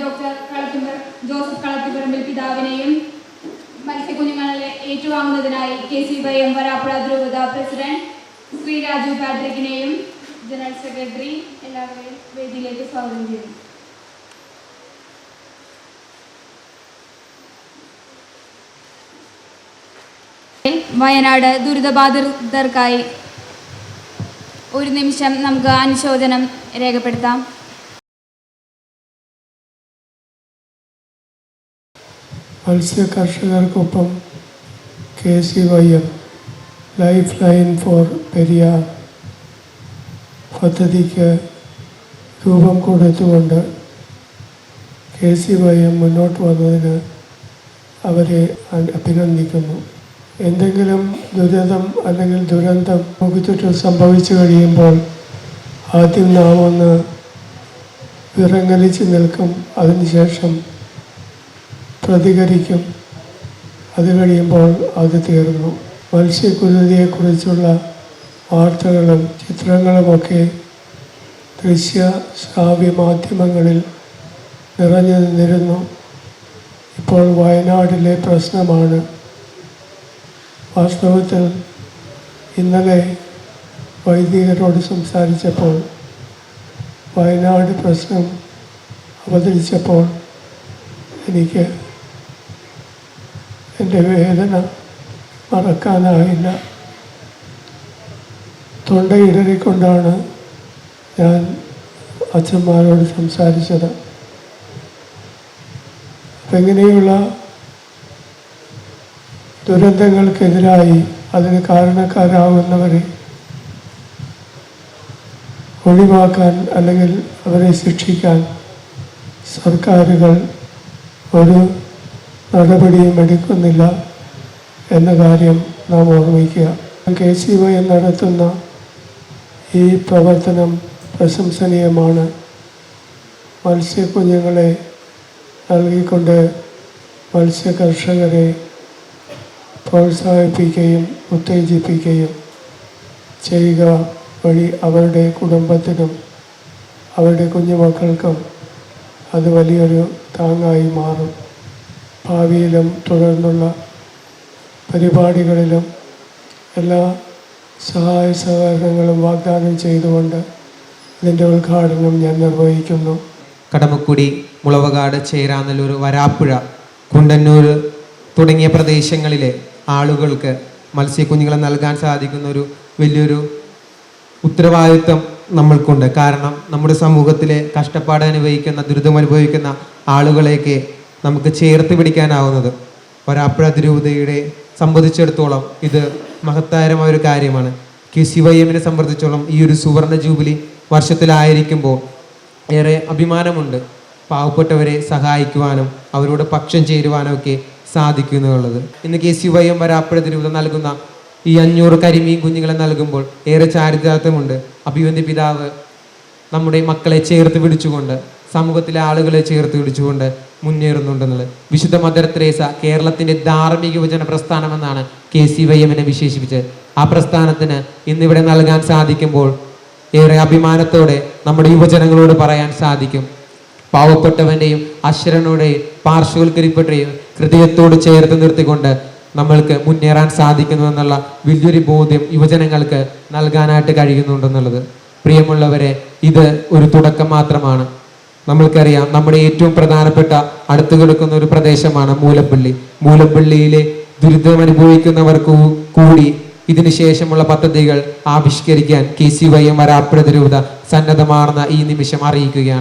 Doctor കളത്തിമ്പർ Joseph Kalathiparambil പിതാവിനെയും മത്സ്യക്കുഞ്ഞുങ്ങളെ ഏറ്റുവാങ്ങുന്നതിനായി K C Y M Varapuzha ധ്രുവത president Shri Raju പാട്രിക്കിനെയും ജനറൽ സെക്രട്ടറി എല്ലാവരെയും വേദിയിലേക്ക് സ്വാഗതം ചെയ്യുന്നു. വയനാട് ദുരിതബാധിതർക്കായി ഒരു നിമിഷം നമുക്ക് അനുശോചനം രേഖപ്പെടുത്താം. മത്സ്യ കർഷകർക്കൊപ്പം K C Y M life line for Periyar പദ്ധതിക്ക് രൂപം കൊടുത്തുകൊണ്ട് കെ സി വൈ എം മുന്നോട്ട് വന്നതിന് അവരെ അഭിനന്ദിക്കുന്നു. എന്തെങ്കിലും ദുരിതം അല്ലെങ്കിൽ ദുരന്തം നമുക്ക് സംഭവിച്ചു കഴിയുമ്പോൾ ആദ്യം നാം ഒന്ന് വിറങ്ങലിച്ച് നിൽക്കും. അതിനുശേഷം പ്രതികരിക്കും. അത് കഴിയുമ്പോൾ അത് തീർന്നു. മത്സ്യക്കുരുതിയെക്കുറിച്ചുള്ള വാർത്തകളും ചിത്രങ്ങളുമൊക്കെ ദൃശ്യ ശ്രാവ്യ മാധ്യമങ്ങളിൽ നിറഞ്ഞു നിന്നിരുന്നു ഇപ്പോൾ വയനാടിലെ പ്രശ്നമാണ്. വാസ്തവത്തിൽ ഇന്നലെ വൈദികരോട് സംസാരിച്ചപ്പോൾ വയനാട് പ്രശ്നം അവതരിച്ചപ്പോൾ എനിക്ക് എന്റെ വേദന മറക്കാനായില്ല. തൊണ്ടയിടറിക്കൊണ്ടാണ് ഞാൻ അച്ഛന്മാരോട് സംസാരിച്ചത്. അപ്പം ദുരന്തങ്ങൾക്കെതിരായി അതിന് കാരണക്കാരാവുന്നവരെ ഒഴിവാക്കാൻ അല്ലെങ്കിൽ അവരെ ശിക്ഷിക്കാൻ സർക്കാരുകൾ ഒരു നടപടിയും എടുക്കുന്നില്ല എന്ന കാര്യം നാം ഓർമ്മിക്കുക. കെ സി വൈ നടത്തുന്ന ഈ പ്രവർത്തനം പ്രശംസനീയമാണ്. മത്സ്യക്കുഞ്ഞുങ്ങളെ നൽകിക്കൊണ്ട് മത്സ്യ കർഷകരെ പ്രോത്സാഹിപ്പിക്കുകയും ഉത്തേജിപ്പിക്കുകയും ചെയ്യുക വഴി അവരുടെ കുടുംബത്തിനും അവരുടെ കുഞ്ഞുമക്കൾക്കും അത് വലിയൊരു താങ്ങായി മാറും. ഭാവിയിലും തുടർന്നുള്ള പരിപാടികളിലും എല്ലാ സഹായ സഹകരണങ്ങളും വാഗ്ദാനം ചെയ്തുകൊണ്ട് ഇതിന്റെ ഉദ്ഘാടനം ഞാൻ നിർവഹിക്കുന്നു. കടമക്കുടി മുളവകാട് ചേരാനല്ലൂർ വരാപ്പുഴ കുണ്ടന്നൂർ തുടങ്ങിയ പ്രദേശങ്ങളിലെ ആളുകൾക്ക് മത്സ്യക്കുഞ്ഞുങ്ങളെ നൽകാൻ സാധിക്കുന്ന ഒരു വലിയൊരു ഉത്തരവാദിത്വം നമ്മൾക്കുണ്ട്. കാരണം നമ്മുടെ സമൂഹത്തിലെ കഷ്ടപ്പാട് അനുഭവിക്കുന്ന ദുരിതം അനുഭവിക്കുന്ന ആളുകളെയൊക്കെ നമുക്ക് ചേർത്ത് പിടിക്കാനാവുന്നത്. വരാപ്പുഴ അതിരൂപതയുടെ സംബന്ധിച്ചിടത്തോളം ഇത് മഹത്താരമായ ഒരു കാര്യമാണ്. കെ ശിവയ്യമ്മിനെ സംബന്ധിച്ചോളം ഈ ഒരു സുവർണ ജൂബിലി വർഷത്തിലായിരിക്കുമ്പോൾ ഏറെ അഭിമാനമുണ്ട്. പാവപ്പെട്ടവരെ സഹായിക്കുവാനും അവരോട് പക്ഷം ചേരുവാനും ഒക്കെ സാധിക്കുന്നുള്ളത് ഇന്ന് കെ സി വൈ നൽകുന്ന ഈ അഞ്ഞൂറ് കരിമീൻ കുഞ്ഞുങ്ങളെ നൽകുമ്പോൾ ഏറെ ചാരിതാർത്ഥ്യമുണ്ട്. അഭിവന്ദി പിതാവ് നമ്മുടെ മക്കളെ ചേർത്ത് പിടിച്ചുകൊണ്ട് സമൂഹത്തിലെ ആളുകളെ ചേർത്ത് പിടിച്ചുകൊണ്ട് മുന്നേറുന്നുണ്ടെന്നുള്ളത് വിശുദ്ധ മദർ തെരേസ കേരളത്തിന്റെ ധാർമ്മിക യുവജന പ്രസ്ഥാനമെന്നാണ് കെ സി വൈ എമ്മിനെ വിശേഷിപ്പിച്ച് ആ പ്രസ്ഥാനത്തിന് ഇന്നിവിടെ നൽകാൻ സാധിക്കുമ്പോൾ ഏറെ അഭിമാനത്തോടെ നമ്മുടെ യുവജനങ്ങളോട് പറയാൻ സാധിക്കും. പാവപ്പെട്ടവന്റെയും അശ്വരനുടെയും പാർശ്വവൽക്കരിപ്പെട്ടയും ഹൃദയത്തോട് ചേർത്ത് നിർത്തിക്കൊണ്ട് നമ്മൾക്ക് മുന്നേറാൻ സാധിക്കുന്നു എന്നുള്ള വലിയൊരു ബോധ്യം യുവജനങ്ങൾക്ക് നൽകാനായിട്ട് കഴിയുന്നുണ്ടെന്നുള്ളത്. പ്രിയമുള്ളവരെ ഇത് ഒരു തുടക്കം മാത്രമാണ്. നമ്മൾക്കറിയാം നമ്മുടെ ഏറ്റവും പ്രധാനപ്പെട്ട അടുത്തു കിടക്കുന്ന ഒരു പ്രദേശമാണ് മൂലപ്പള്ളി. മൂലപ്പള്ളിയിലെ ദുരിതം അനുഭവിക്കുന്നവർക്ക് കൂടി ഇതിനുശേഷമുള്ള പദ്ധതികൾ ആവിഷ്കരിക്കാൻ കെ സി വൈ എം വരാപ്രതിരൂപത സന്നദ്ധമാർന്ന ഈ നിമിഷം അറിയിക്കുകയാണ്.